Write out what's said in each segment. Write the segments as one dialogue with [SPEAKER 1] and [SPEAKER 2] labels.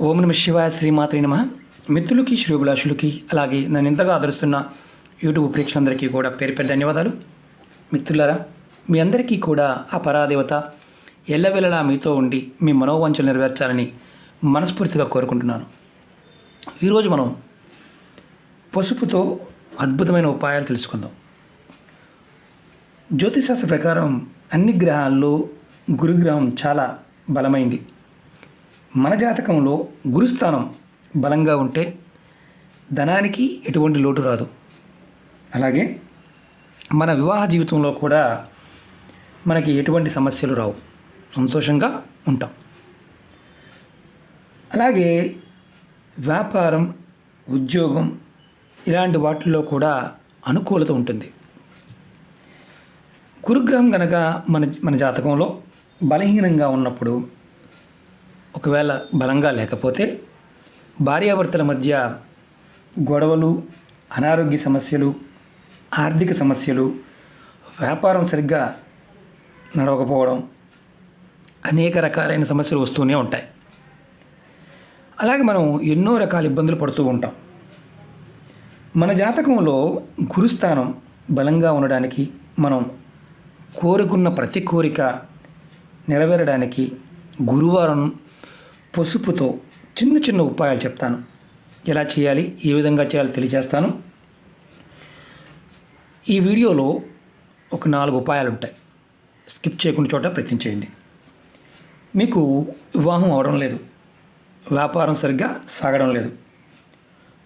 [SPEAKER 1] ఓం నమ శివాయ శ్రీమాత్రి నమ. మిత్రులకి శ్రీభిలాషులకి అలాగే నన్ను ఇంతగా ఆదరిస్తున్న యూట్యూబ్ ప్రేక్షకులందరికీ కూడా పేరు పేరు ధన్యవాదాలు. మిత్రులారా మీ అందరికీ కూడా ఆ పరాదేవత ఎల్లవెల్లలా మీతో ఉండి మీ మనోవాంఛలు నెరవేర్చాలని మనస్ఫూర్తిగా కోరుకుంటున్నాను. ఈరోజు మనం పసుపుతో అద్భుతమైన ఉపాయాలు తెలుసుకుందాం. జ్యోతిశాస్త్ర ప్రకారం అన్ని గ్రహాల్లో గురుగ్రహం చాలా బలమైంది. మన జాతకంలో గురుస్థానం బలంగా ఉంటే ధనానికి ఎటువంటి లోటు రాదు. అలాగే మన వివాహ జీవితంలో కూడా మనకి ఎటువంటి సమస్యలు రావు. సంతోషంగా ఉంటాం. అలాగే వ్యాపారం ఉద్యోగం ఇలాంటి వాటిల్లో కూడా అనుకూలత ఉంటుంది. గురుగ్రహం కనుక మన మన జాతకంలో బలహీనంగా ఉన్నప్పుడు ఒకవేళ బలంగా లేకపోతే భార్యాభర్తల మధ్య గొడవలు అనారోగ్య సమస్యలు ఆర్థిక సమస్యలు వ్యాపారం సరిగ్గా నడవకపోవడం అనేక రకాలైన సమస్యలు వస్తూనే ఉంటాయి. అలాగే మనం ఎన్నో రకాల ఇబ్బందులు పడుతూ ఉంటాం. మన జాతకంలో గురుస్థానం బలంగా ఉండడానికి మనం కోరుకున్న ప్రతి కోరిక నెరవేరడానికి గురువారం పసుపుతో చిన్న చిన్న ఉపాయాలు చెప్తాను. ఎలా చేయాలి? ఏ విధంగా చేయాలో? తెలియజేస్తాను. ఈ వీడియోలో ఒక నాలుగు ఉపాయాలు ఉంటాయి. స్కిప్ చేయకుండా చోట ప్రయత్నం చేయండి. మీకు వివాహం అవడం లేదు. వ్యాపారం సరిగ్గా సాగడం లేదు.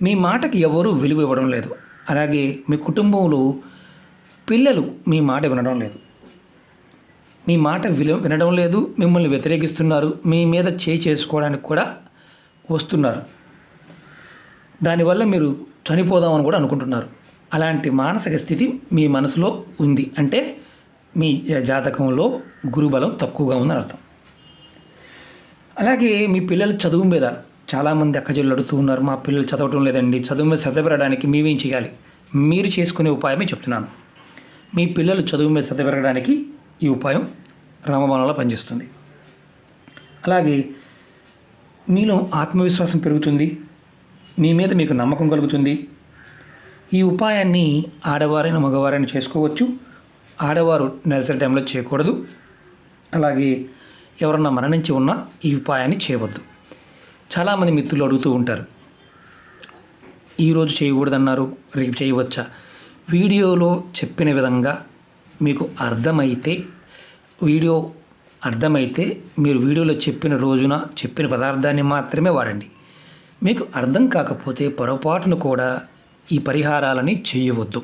[SPEAKER 1] మీ మాటకి ఎవరూ విలువ ఇవ్వడం లేదు. అలాగే మీ కుటుంబంలో పిల్లలు మీ మాట వినడం లేదు. మీ మాట విలు వినడం లేదు మిమ్మల్ని వ్యతిరేకిస్తున్నారు మీ మీద చేయి చేసుకోవడానికి కూడా వస్తున్నారు. దానివల్ల మీరు చనిపోదామని కూడా అనుకుంటున్నారు. అలాంటి మానసిక స్థితి మీ మనసులో ఉంది అంటే మీ జాతకంలో గురుబలం తక్కువగా ఉందని అర్థం. అలాగే మీ పిల్లల చదువు మీద చాలామంది అక్కజల్లు అడుగుతూ ఉన్నారు మా పిల్లలు చదవటం లేదండి చదువు మీద శ్రద్ధ పెరగడానికి మేమేం చేయాలి? మీరు చేసుకునే ఉపాయమే చెప్తున్నాను. మీ పిల్లలు చదువు మీద శ్రద్ధ పెరగడానికి ఈ ఉపాయం రామబాణంలో పనిచేస్తుంది. అలాగే మీలో ఆత్మవిశ్వాసం పెరుగుతుంది. మీ మీద మీకు నమ్మకం కలుగుతుంది. ఈ ఉపాయాన్ని ఆడవారైన మగవారైనా చేసుకోవచ్చు. ఆడవారు నెలసరి టైంలో చేయకూడదు. అలాగే ఎవరన్నా మరణించి ఉన్నా ఈ ఉపాయాన్ని చేయవద్దు. చాలామంది మిత్రులు అడుగుతూ ఉంటారు. ఈరోజు చేయకూడదన్నారు రేపు చేయవచ్చా? వీడియోలో చెప్పిన విధంగా మీకు అర్థమైతే వీడియో అర్థమైతే మీరు వీడియోలో చెప్పిన రోజున చెప్పిన పదార్థాన్ని మాత్రమే వాడండి. మీకు అర్థం కాకపోతే పొరపాటును కూడా ఈ పరిహారాలని చేయవద్దు.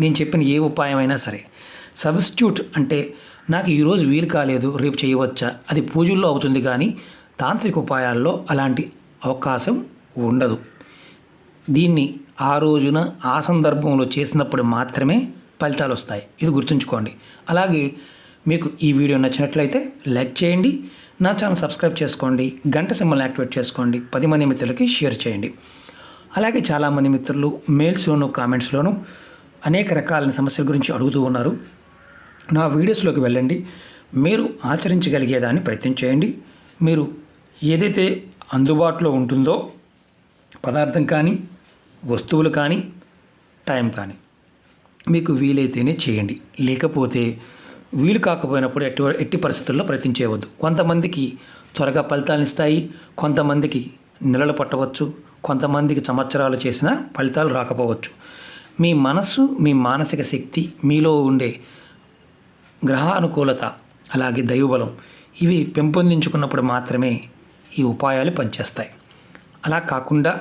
[SPEAKER 1] నేను చెప్పిన ఏ ఉపాయమైనా సరే. సబ్స్టిట్యూట్ అంటే నాకు ఈరోజు వీలు కాలేదు రేపు చేయవచ్చా? అది పూజల్లో అవుతుంది కానీ తాంత్రిక ఉపాయాల్లో అలాంటి అవకాశం ఉండదు. దీన్ని ఆ రోజున ఆ సందర్భంలో చేసినప్పుడు మాత్రమే ఫలితాలు వస్తాయి. ఇది గుర్తుంచుకోండి. అలాగే మీకు ఈ వీడియో నచ్చినట్లయితే లైక్ చేయండి. నా ఛానల్ సబ్స్క్రైబ్ చేసుకోండి. గంట సింబల్ని యాక్టివేట్ చేసుకోండి. పది మంది మిత్రులకి షేర్ చేయండి. అలాగే చాలామంది మిత్రులు మెయిల్స్లోను కామెంట్స్లోను అనేక రకాలైన సమస్యల గురించి అడుగుతూ ఉన్నారు. నా వీడియోస్లోకి వెళ్ళండి. మీరు ఆచరించగలిగేదాన్ని ప్రయత్నం చేయండి. మీరు ఏదైతే అందుబాటులో ఉంటుందో పదార్థం కానీ వస్తువులు కానీ టైం కానీ మీకు వీలైతేనే చేయండి. లేకపోతే వీలు కాకపోయినప్పుడు ఎట్టి ఎట్టి పరిస్థితుల్లో ప్రయత్నం చేయవద్దు కొంతమందికి త్వరగా ఫలితాలను ఇస్తాయి కొంతమందికి నెలలు పట్టవచ్చు కొంతమందికి సంవత్సరాలు చేసిన ఫలితాలు రాకపోవచ్చు. మీ మనస్సు మీ మానసిక శక్తి మీలో ఉండే గ్రహానుకూలత అలాగే దైవబలం ఇవి పెంపొందించుకున్నప్పుడు మాత్రమే ఈ ఉపాయాలు పనిచేస్తాయి. అలా కాకుండా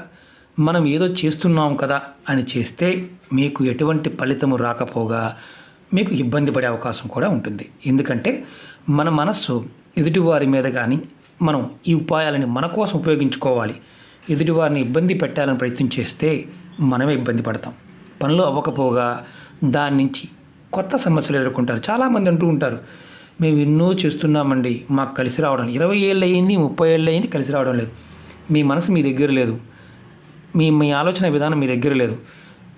[SPEAKER 1] మనం ఏదో చేస్తున్నాం కదా అని చేస్తే మీకు ఎటువంటి ఫలితము రాకపోగా మీకు ఇబ్బంది పడే అవకాశం కూడా ఉంటుంది. ఎందుకంటే మన మనస్సు ఎదుటివారి మీద కానీ మనం ఈ ఉపాయాలని మన కోసం ఉపయోగించుకోవాలి. ఎదుటివారిని ఇబ్బంది పెట్టాలని ప్రయత్నం చేస్తే మనమే ఇబ్బంది పడతాం. పనులు అవ్వకపోగా దాని నుంచి కొత్త సమస్యలు ఎదుర్కొంటారు. చాలామంది అంటూ ఉంటారు మేము ఎన్నో చేస్తున్నామండి మాకు కలిసి రావడం ఇరవై ఏళ్ళు అయింది ముప్పై ఏళ్ళు అయింది కలిసి రావడం లేదు. మీ మనసు మీ దగ్గర లేదు. మీ మీ ఆలోచన విధానం మీ దగ్గర లేదు.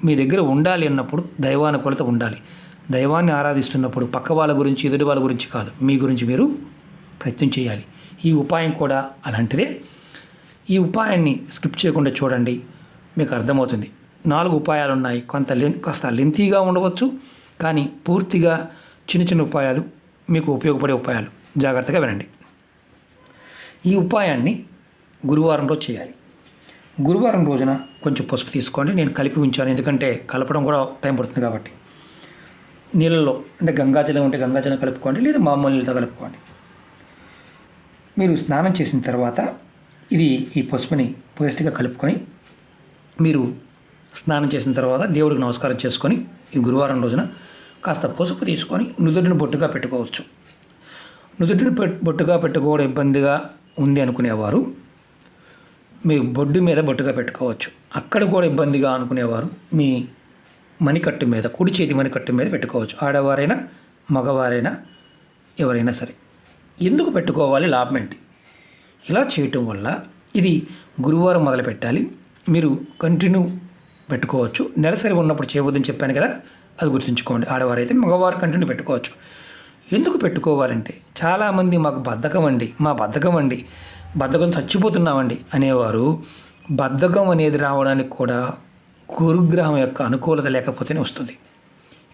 [SPEAKER 1] మీ దగ్గర ఉండాలి అన్నప్పుడు దైవానుకూలత ఉండాలి. దైవాన్ని ఆరాధిస్తున్నప్పుడు పక్క వాళ్ళ గురించి ఎదుటి వాళ్ళ గురించి కాదు. మీ గురించి మీరు ప్రయత్నం చేయాలి. ఈ ఉపాయం కూడా అలాంటిదే. ఈ ఉపాయాన్ని స్కిప్ చేయకుండా చూడండి. మీకు అర్థమవుతుంది. నాలుగు ఉపాయాలు ఉన్నాయి. కొంత లెన్ కాస్త లెంతీగా ఉండవచ్చు. కానీ పూర్తిగా చిన్న చిన్న ఉపాయాలు మీకు ఉపయోగపడే ఉపాయాలు. జాగ్రత్తగా వినండి. ఈ ఉపాయాన్ని గురువారంలో చేయాలి. గురువారం రోజున కొంచెం పసుపు తీసుకోండి. నేను కలిపి ఉంచాను. ఎందుకంటే కలపడం కూడా టైం పడుతుంది కాబట్టి. నీళ్ళలో అంటే గంగాజలం ఉంటే గంగాజలం కలుపుకోండి. లేదా మామూలు నీళ్ళతో కలుపుకోండి. మీరు స్నానం చేసిన తర్వాత ఇది ఈ పసుపుని పూర్తిగా కలుపుకొని మీరు స్నానం చేసిన తర్వాత దేవుడికి నమస్కారం చేసుకొని ఈ గురువారం రోజున కాస్త పసుపు తీసుకొని నుదుటిని బొట్టుగా పెట్టుకోవచ్చు. నుదుటిని పెట్- బొట్టుగా పెట్టుకోవడం ఇబ్బందిగా ఉంది అనుకునేవారు. మీ బొడ్డు మీద బొట్టుగా పెట్టుకోవచ్చు. అక్కడ కూడా ఇబ్బందిగా అనుకునేవారు. మీ మణికట్టు మీద కుడి చేతి మణికట్టు మీద పెట్టుకోవచ్చు. ఆడవారైనా మగవారైనా ఎవరైనా సరే. ఎందుకు పెట్టుకోవాలి? లాభం ఏంటి? ఇలా చేయటం వల్ల ఇది గురువారం మొదలు పెట్టాలి. మీరు కంటిన్యూ పెట్టుకోవచ్చు. నెలసరి ఉన్నప్పుడు చేయవద్దని చెప్పాను కదా అది గుర్తుంచుకోండి. ఆడవారైతే మగవారు కంటిన్యూ పెట్టుకోవచ్చు. ఎందుకు పెట్టుకోవాలంటే చాలామంది మాకు బద్ధకం అండి. మా బద్ధకం అండి. బద్ధకం చచ్చిపోతున్నామండి అనేవారు. బద్ధకం అనేది రావడానికి కూడా గురుగ్రహం యొక్క అనుకూలత లేకపోతేనే వస్తుంది.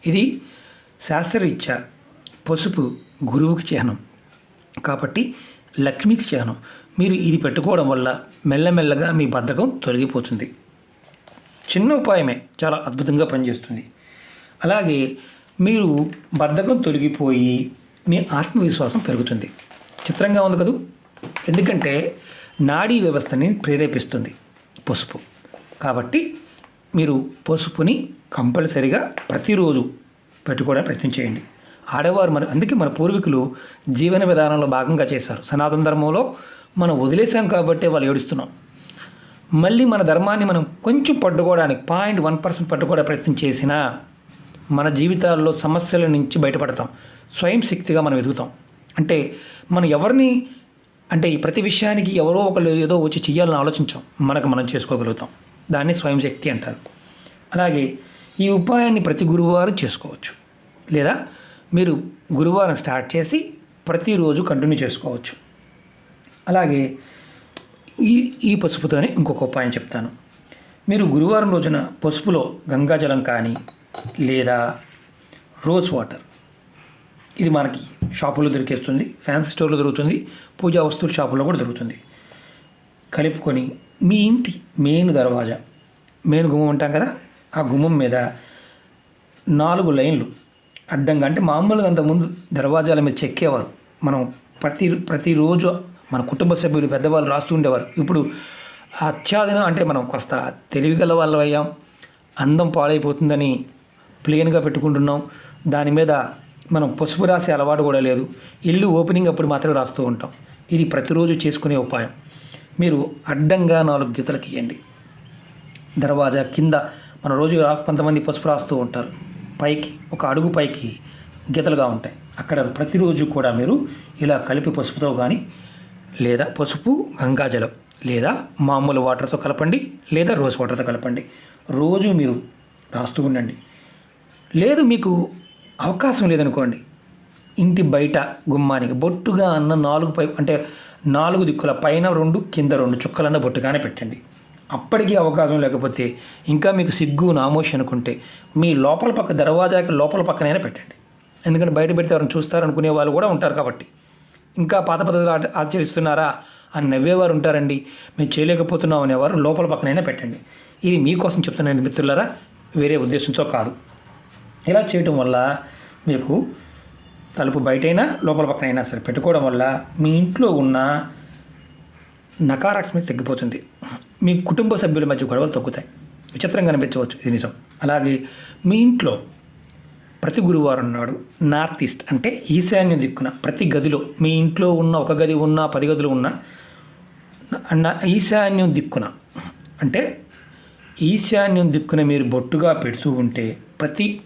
[SPEAKER 1] ఇది శాస్త్రరీత్యా పసుపు గురువుకి చిహ్నం. కాబట్టి లక్ష్మికి చిహ్నం. మీరు ఇది పెట్టుకోవడం వల్ల మెల్లమెల్లగా మీ బద్ధకం తొలగిపోతుంది. చిన్న ఉపాయమే చాలా అద్భుతంగా పనిచేస్తుంది. అలాగే మీరు బద్ధకం తొలగిపోయి మీ ఆత్మవిశ్వాసం పెరుగుతుంది. చిత్రంగా ఉంది కదూ? ఎందుకంటే నాడీ వ్యవస్థని ప్రేరేపిస్తుంది పసుపు. కాబట్టి మీరు పసుపుని కంపల్సరిగా ప్రతిరోజు పెట్టుకోవడానికి ప్రయత్నం చేయండి. ఆడవారు మన అందుకే మన పూర్వీకులు జీవన విధానంలో భాగంగా చేశారు. సనాతన ధర్మంలో మనం వదిలేసాం కాబట్టి వాళ్ళు ఏడుస్తున్నాం. మళ్ళీ మన ధర్మాన్ని మనం కొంచెం పట్టుకోవడానికి పాయింట్ వన్ పర్సెంట్ పట్టుకోవడానికి ప్రయత్నం చేసినా మన జీవితాల్లో సమస్యల నుంచి బయటపడతాం. స్వయం శక్తిగా మనం ఎదుగుతాం. అంటే మనం ఎవరిని అంటే ఈ ప్రతి విషయానికి ఎవరో ఒకరు ఏదో వచ్చి చేయాలని ఆలోచించాం. మనకు మనం చేసుకోగలుగుతాం. దాన్ని స్వయం శక్తి అంటారు. అలాగే ఈ ఉపాయాన్ని ప్రతి గురువారం చేసుకోవచ్చు. లేదా మీరు గురువారం స్టార్ట్ చేసి ప్రతిరోజు కంటిన్యూ చేసుకోవచ్చు. అలాగే ఈ ఈ పసుపుతోనే ఇంకొక ఉపాయం చెప్తాను. మీరు గురువారం రోజున పసుపులో గంగాజలం కానీ లేదా రోజ్ వాటర్ ఇది మనకి షాపులో దొరికేస్తుంది ఫ్యాన్సీ స్టోర్లో దొరుకుతుంది పూజా వస్తువుల షాపులో కూడా దొరుకుతుంది. కలుపుకొని మీ ఇంటి మెయిన్ దర్వాజా మెయిన్ గుమ్మం ఉంటాం కదా ఆ గుమ్మం మీద నాలుగు లైన్లు. అడ్డంగా అంటే మామూలుగా అంతకుముందు దర్వాజాల మీద చెక్కేవారు. మనం ప్రతి ప్రతిరోజు మన కుటుంబ సభ్యులు పెద్దవాళ్ళు రాస్తూ ఉండేవారు. ఇప్పుడు అత్యాధున అంటే మనం కాస్త తెలివిగల వాళ్ళు అయ్యాం. అందం పాడైపోతుందని ప్లెయిన్గా పెట్టుకుంటున్నాం. దాని మీద మనం పసుపు రాసే అలవాటు కూడా లేదు. ఇల్లు ఓపెనింగ్ అప్పుడు మాత్రమే రాస్తూ ఉంటాం. ఇది ప్రతిరోజు చేసుకునే ఉపాయం. మీరు అడ్డంగా నాలుగు గీతలు గీయండి. దర్వాజా కింద మన రోజు రా- కొంతమంది పసుపు రాస్తూ ఉంటారు. పైకి ఒక అడుగు పైకి గీతలుగా ఉంటాయి. అక్కడ ప్రతిరోజు కూడా మీరు ఇలా కలిపి పసుపుతో కానీ లేదా పసుపు గంగాజలం లేదా మామూలు వాటర్తో కలపండి లేదా రోజ్ వాటర్తో కలపండి. రోజు మీరు రాస్తూ ఉండండి. లేదు మీకు అవకాశం లేదనుకోండి. ఇంటి బయట గుమ్మానికి బొట్టుగా అన్న నాలుగు పై అంటే నాలుగు దిక్కుల పైన రెండు కింద రెండు చుక్కలన్న బొట్టుగానే పెట్టండి. అప్పటికీ అవకాశం లేకపోతే ఇంకా మీకు సిగ్గు నామోషి అనుకుంటే మీ లోపల పక్క దర్వాజాకి లోపల పక్కనైనా పెట్టండి. ఎందుకంటే బయట పెడితే ఎవరిని చూస్తారనుకునే వాళ్ళు కూడా ఉంటారు కాబట్టి. ఇంకా పాత పద్ధతులు ఆచరిస్తున్నారా అని నవ్వేవారు ఉంటారండి. మేము చేయలేకపోతున్నాం అనేవారు లోపల పక్కనైనా పెట్టండి. ఇది మీకోసం చెప్తున్నాను మిత్రులరా. వేరే ఉద్దేశంతో కాదు. ఇలా చేయటం వల్ల మీకు తలుపు బయటైనా లోపల పక్కన అయినా సరే పెట్టుకోవడం వల్ల మీ ఇంట్లో ఉన్న నకారాత్మక తగ్గిపోతుంది. మీ కుటుంబ సభ్యుల మధ్య గొడవలు తగ్గుతాయి. విచిత్రంగా అనిపించవచ్చు. ఇది నిజం. అలాగే మీ ఇంట్లో ప్రతి గురువారం నాడు నార్త్ ఈస్ట్ అంటే ఈశాన్య దిక్కున ప్రతి గదిలో మీ ఇంట్లో ఉన్న ఒక గది ఉన్న పది గదులు ఉన్న ఈశాన్యం దిక్కున అంటే ఈశాన్యం దిక్కున మీరు బొట్టుగా పెడుతూ ఉంటే ప్రతి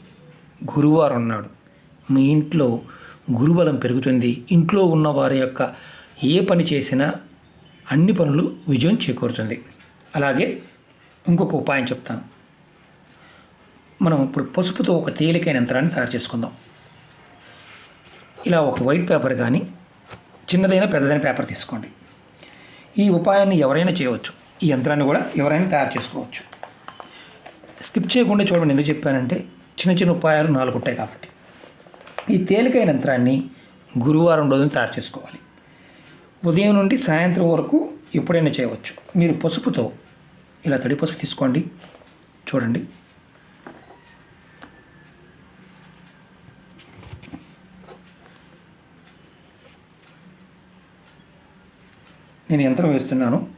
[SPEAKER 1] గురువారు ఉన్నాడు మీ ఇంట్లో గురుబలం పెరుగుతుంది. ఇంట్లో ఉన్న వారి యొక్క ఏ పని చేసినా అన్ని పనులు విజయం చేకూరుతుంది. అలాగే ఇంకొక ఉపాయం చెప్తాను. మనం ఇప్పుడు పసుపుతో ఒక తేలికైన యంత్రాన్ని తయారు చేసుకుందాం. ఇలా ఒక వైట్ పేపర్ కానీ చిన్నదైన పెద్దదైన పేపర్ తీసుకోండి. ఈ ఉపాయాన్ని ఎవరైనా చేయవచ్చు. ఈ యంత్రాన్ని కూడా ఎవరైనా తయారు చేసుకోవచ్చు. స్కిప్ చేయకుండా చూడండి. ఎందుకు చెప్పానంటే చిన్న చిన్న ఉపాయాలు నాలుగు ఉంటాయి కాబట్టి. ఈ తేలికైన యంత్రాన్ని గురువారం రోజున తయారు చేసుకోవాలి. ఉదయం నుండి సాయంత్రం వరకు ఎప్పుడైనా చేయవచ్చు. మీరు పసుపుతో ఇలా తడి పసుపు తీసుకోండి. చూడండి. నేను యంత్రం వేస్తున్నాను.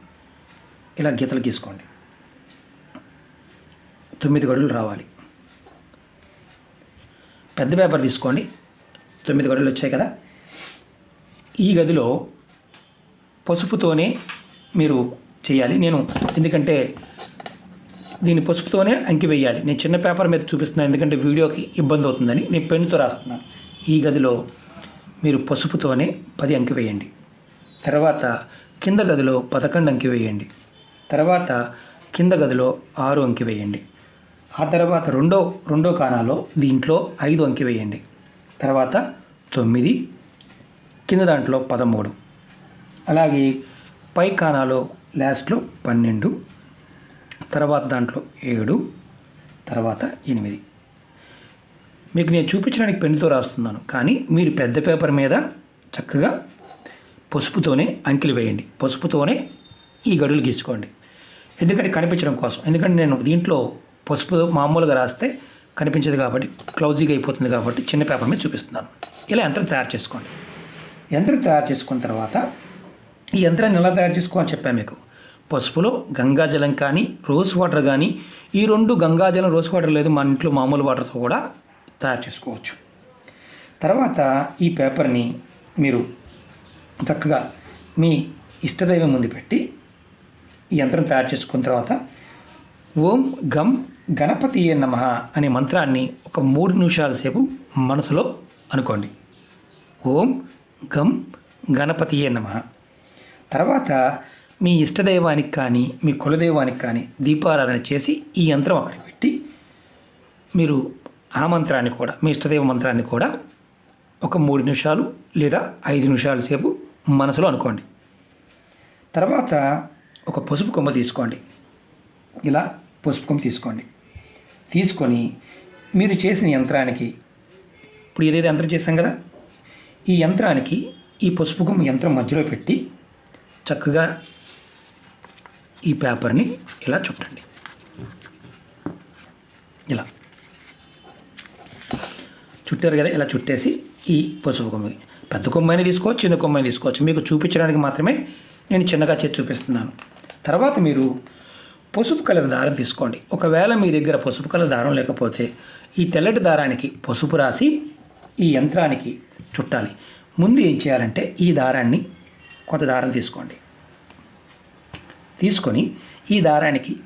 [SPEAKER 1] ఇలా గీతలు గీసుకోండి. తొమ్మిది గడులు రావాలి. పెద్ద పేపర్ తీసుకోండి. తొమ్మిది గడులు వచ్చాయి కదా. ఈ గదిలో పసుపుతోనే మీరు చేయాలి. నేను ఎందుకంటే దీన్ని పసుపుతోనే అంకి వేయాలి. నేను చిన్న పేపర్ మీద చూపిస్తున్నాను. ఎందుకంటే వీడియోకి ఇబ్బంది అవుతుందని నేను పెన్నుతో రాస్తున్నాను. ఈ గదిలో మీరు పసుపుతోనే పది అంకి వేయండి. తర్వాత కింద గదిలో పదకొండు అంకి వేయండి. తర్వాత కింద గదిలో ఆరు అంకి వేయండి. ఆ తర్వాత రెండో రెండో కాణాలో దీంట్లో ఐదు అంకె వేయండి. తర్వాత తొమ్మిది కింద దాంట్లో పదమూడు. అలాగే పై కానాలో లాస్ట్లో పన్నెండు తర్వాత దాంట్లో ఏడు తర్వాత ఎనిమిది. మీకు నేను చూపించడానికి పెన్నుతో రాస్తున్నాను కానీ మీరు పెద్ద పేపర్ మీద చక్కగా పసుపుతోనే అంకెలు వేయండి. పసుపుతోనే ఈ గడులు గీసుకోండి. ఎందుకంటే కనిపించడం కోసం. ఎందుకంటే నేను దీంట్లో పసుపు మామూలుగా రాస్తే కనిపించదు కాబట్టి క్లౌజీగా అయిపోతుంది కాబట్టి చిన్న పేపర్ మీద చూపిస్తున్నాను. ఇలా యంత్రం తయారు చేసుకోండి. యంత్రం తయారు చేసుకున్న తర్వాత ఈ యంత్రాన్ని ఎలా తయారు చేసుకోవాలని చెప్పాను మీకు. పసుపులో గంగాజలం కానీ రోజ్ వాటర్ కానీ ఈ రెండు గంగాజలం రోజ్ వాటర్ లేదు మన ఇంట్లో మామూలు వాటర్తో కూడా తయారు చేసుకోవచ్చు. తర్వాత ఈ పేపర్ని మీరు చక్కగా మీ ఇష్టదైవం ముందు పెట్టి ఈ యంత్రం తయారు చేసుకున్న తర్వాత ఓం గమ్ గణపతి నమ అనే మంత్రాన్ని ఒక మూడు నిమిషాల సేపు మనసులో అనుకోండి. ఓం గం గణపతి నమ. తర్వాత మీ ఇష్టదైవానికి కానీ మీ కులదైవానికి కానీ దీపారాధన చేసి ఈ యంత్రం అక్కడ పెట్టి మీరు ఆ మంత్రాన్ని కూడా మీ ఇష్టదైవ మంత్రాన్ని కూడా ఒక మూడు నిమిషాలు లేదా ఐదు నిమిషాల సేపు మనసులో అనుకోండి. తర్వాత ఒక పసుపు కొమ్మ తీసుకోండి. ఇలా పసుపు కొమ్మ తీసుకోండి. తీసుకొని మీరు చేసిన యంత్రానికి ఇప్పుడు ఏదైతే యంత్రం చేశాం కదా ఈ యంత్రానికి ఈ పసుపు కొమ్మ యంత్రం మధ్యలో పెట్టి చక్కగా ఈ పేపర్ని ఇలా చుట్టండి. ఇలా. చుట్టారు కదా ఇలా చుట్టేసి ఈ పసుపు కొమ్మ పెద్ద కొమ్మైనా తీసుకోవచ్చు చిన్న కొమ్మైనా తీసుకోవచ్చు. మీకు చూపించడానికి మాత్రమే నేను చిన్నగా చేసి చూపిస్తున్నాను. తర్వాత మీరు పసుపు కలర్ దారం తీసుకోండి. ఒకవేళ మీ దగ్గర పసుపు కలర్ దారం లేకపోతే ఈ తెల్లటి దారానికి పసుపు రాసి ఈ యంత్రానికి చుట్టాలి. ముందు ఏం చేయాలంటే ఈ దారాన్ని కొంత దారం తీసుకోండి. తీసుకొని ఈ దారానికి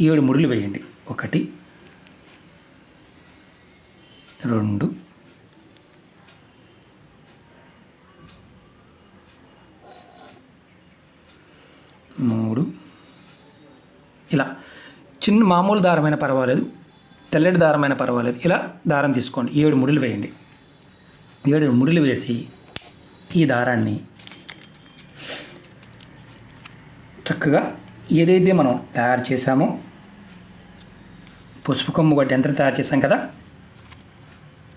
[SPEAKER 1] ఏడు ముడులు వేయండి. ఒకటి రెండు మూడు ఇలా చిన్న మామూలు దారమైన పర్వాలేదు తెల్లటి దారమైన పర్వాలేదు. ఇలా దారం తీసుకోండి. ఏడు ముడులు వేయండి. ఏడు ముడులు వేసి ఈ దారాన్ని చక్కగా ఏదైతే మనం తయారు చేసామో పసుపు కొమ్ము గడ్డ యంత్రం తయారు చేసాం కదా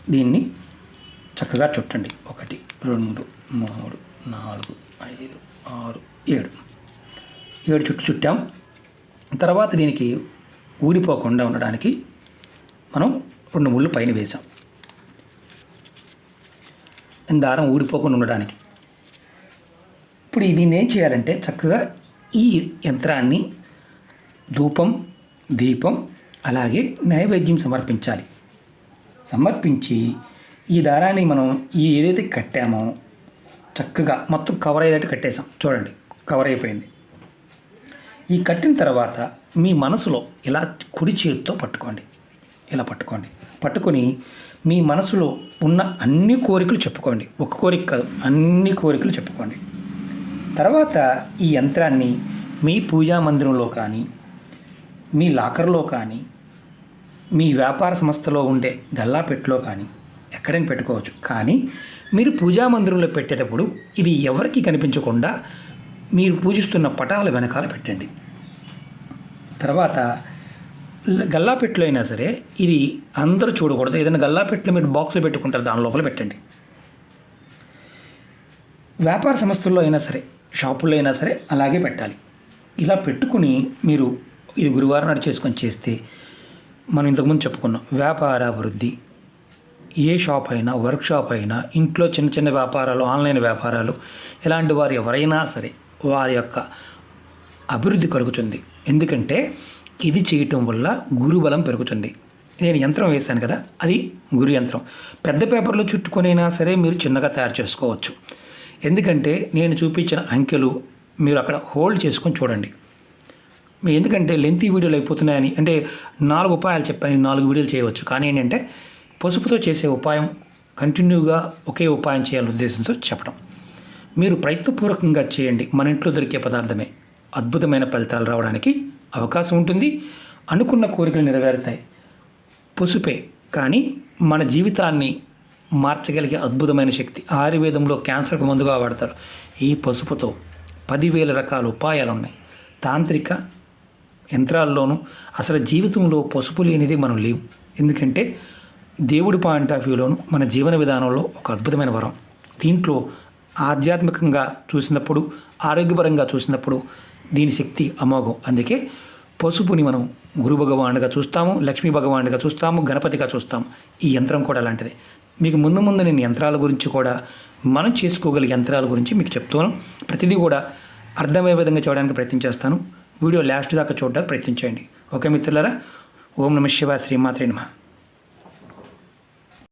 [SPEAKER 1] దీన్ని చక్కగా చుట్టండి. ఒకటి రెండు మూడు నాలుగు ఐదు ఆరు ఏడు. ఏడు చుట్టూ చుట్టాం. తర్వాత దీనికి ఊడిపోకుండా ఉండడానికి మనం రెండు ముళ్ళు పైన వేసాం దారం ఊడిపోకుండా ఉండడానికి. ఇప్పుడు దీన్ని ఏం చేయాలంటే చక్కగా ఈ యంత్రాన్ని ధూపం దీపం అలాగే నైవేద్యం సమర్పించాలి. సమర్పించి ఈ దారాన్ని మనం ఈ ఏదైతే కట్టామో చక్కగా మొత్తం కవర్ అయ్యేటట్టు కట్టేసాం చూడండి కవర్ అయిపోయింది. ఈ కట్టిన తర్వాత మీ మనసులో ఇలా కుడి చేతితో పట్టుకోండి. ఇలా పట్టుకోండి. పట్టుకొని మీ మనసులో ఉన్న అన్ని కోరికలు చెప్పుకోండి. ఒక కోరిక కాదు అన్ని కోరికలు చెప్పుకోండి. తర్వాత ఈ యంత్రాన్ని మీ పూజా మందిరంలో కానీ మీ లాకర్లో కానీ మీ వ్యాపార సంస్థలో ఉండే గల్లాపెట్టులో కానీ ఎక్కడైనా పెట్టుకోవచ్చు. కానీ మీరు పూజా మందిరంలో పెట్టేటప్పుడు ఇవి ఎవరికి కనిపించకుండా మీరు పూజిస్తున్న పటాల వెనకాల పెట్టండి. తర్వాత ల- గల్లాపెట్టెలో అయినా సరే ఇది అందరూ చూడకూడదు. ఏదైనా గల్లాపెట్లు మీరు బాక్స్లో పెట్టుకుంటారు దాని లోపల పెట్టండి. వ్యాపార సంస్థల్లో అయినా సరే షాపుల్లో అయినా సరే అలాగే పెట్టాలి. ఇలా పెట్టుకుని మీరు ఇది గురువారం నాడు చేసుకొని చేస్తే మనం ఇంతకుముందు చెప్పుకున్నాం వ్యాపార అభివృద్ధి ఏ షాప్ అయినా వర్క్ షాప్ అయినా ఇంట్లో చిన్న చిన్న వ్యాపారాలు ఆన్లైన్ వ్యాపారాలు ఇలాంటి వారు ఎవరైనా సరే వారి యొక్క అభివృద్ధి కలుగుతుంది. ఎందుకంటే ఇది చేయటం వల్ల గురుబలం పెరుగుతుంది. నేను యంత్రం వేశాను కదా అది గురు యంత్రం. పెద్ద పేపర్లో చుట్టుకొనైనా సరే మీరు చిన్నగా తయారు చేసుకోవచ్చు. ఎందుకంటే నేను చూపించిన అంకెలు మీరు అక్కడ హోల్డ్ చేసుకొని చూడండి. మీ ఎందుకంటే లెంతీ వీడియోలు అయిపోతున్నాయని అంటే నాలుగు ఉపాయాలు చెప్పాను నాలుగు వీడియోలు చేయవచ్చు. కానీ ఏంటంటే పసుపుతో చేసే ఉపాయం కంటిన్యూగా ఒకే ఉపాయం చేయాలనే ఉద్దేశంతో చెప్పడం మీరు ప్రయత్నపూర్వకంగా చేయండి. మన ఇంట్లో దొరికే పదార్థమే. అద్భుతమైన ఫలితాలు రావడానికి అవకాశం ఉంటుంది. అనుకున్న కోరికలు నెరవేరుతాయి. పసుపే. కానీ మన జీవితాన్ని మార్చగలిగే అద్భుతమైన శక్తి ఆయుర్వేదంలో క్యాన్సర్కు మందుగా వాడతారు. ఈ పసుపుతో పదివేల రకాల ఉపాయాలు ఉన్నాయి తాంత్రిక యంత్రాల్లోనూ అసలు జీవితంలో పసుపు లేనిది మనం లేవు ఎందుకంటే దేవుడి పాయింట్ ఆఫ్ వ్యూలోను మన జీవన విధానంలో ఒక అద్భుతమైన వరం. దీంట్లో ఆధ్యాత్మికంగా చూసినప్పుడు ఆరోగ్యపరంగా చూసినప్పుడు దీని శక్తి అమోఘం. అందుకే పసుపుని మనం గురు భగవానుడిగా చూస్తాము లక్ష్మీ భగవానుడిగా చూస్తాము గణపతిగా చూస్తాము. ఈ యంత్రం కూడా అలాంటిది. మీకు ముందు ముందు నేను యంత్రాల గురించి కూడా మనం చేసుకోగలిగే యంత్రాల గురించి మీకు చెప్తాను. ప్రతిదీ కూడా అర్థమయ్యే విధంగా చేయడానికి ప్రయత్నం చేస్తాను. వీడియో లాస్ట్ దాకా చూడడానికి ప్రయత్నించండి. ఓకే మిత్రులారా? ఓం నమ శివ శ్రీమాత్రే నమ.